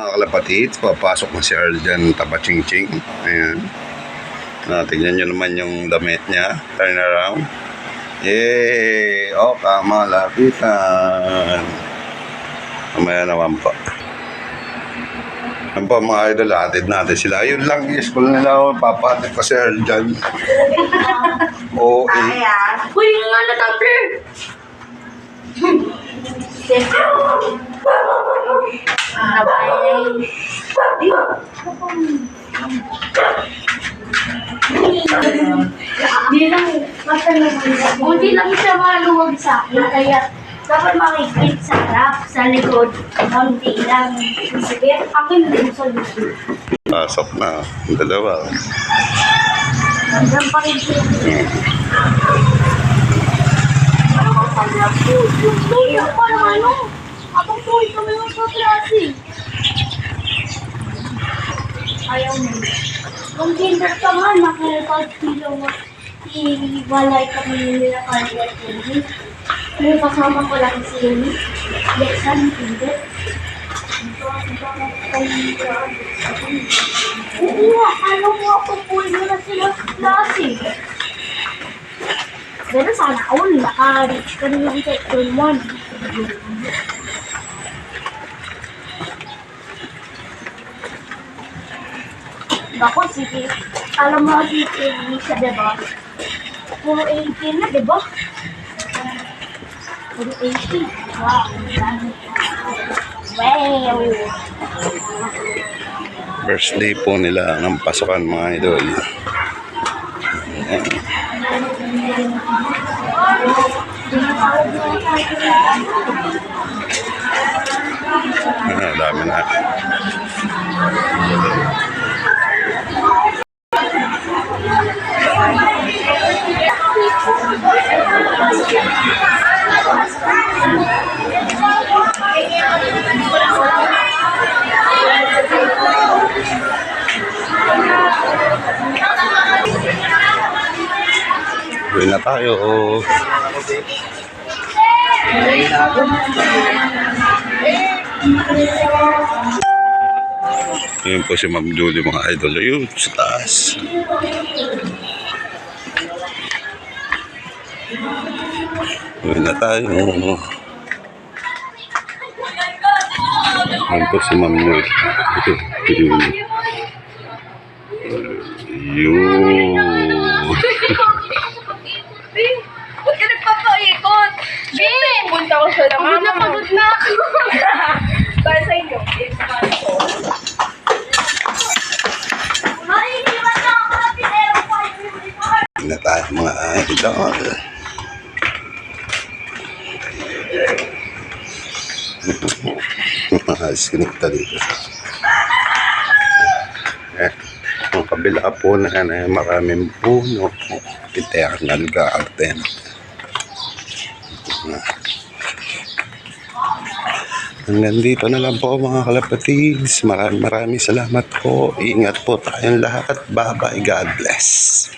Mga kalapatid, papasok na si Earl dyan, tabaching-ching. Ayan. Ah, tignan nyo naman yung damit niya. Turn around. Yay! Oh, kamalapitan. Mamaya naman po. Yan po mga idol, atid natin sila. Yun lang yung school nila. oh. Papatid pa si Earl dyan. Oo, eh. Ayan. Uy, yung nga na tumbler! Nabay. Hindi lang, naman. Hindi lang siya maluwag sa akin, kaya dapat makikit sa harap, sa likod, konti lang. Sige, akin din sa likod. Pasok na. Ang dalawa. Hanggang pa rin siya. Tuloy pa ng ano? Abang tuloy kami ng sa klase. Ayaw mo. Kung kinder ka nga, nakipag-kilo mo. Iwalay kami nila kanya TV. May kasama ko lang si Yumi. Lexan, kinder. Oo ano mo ako po na sila sa klase. Pero sana all naka-reach ka yung section 1. Ako, sige. Alam mo, si Kelly siya, diba? Puro 18 na, diba? Puro 18. Wow. Wow. First day po nila ng pasukan mga idol. Ayan. Ah, dami na. Uwi na tayo. Ayun po si Ma'am Julie mga idol. Ayun, sa taas. Uwi na tayo. Ayun po si Ma'am Julie. Yun. Ba't na ako. Para sa inyo. It's para ko. Na tayo mga idol. Sinikta dito. Eh, ang kabila po na ay maraming puno. Eternal garden. Hanggang dito na lang po mga kalapatids. Maraming maraming salamat po. Ingat po tayong lahat. Bye bye. God bless.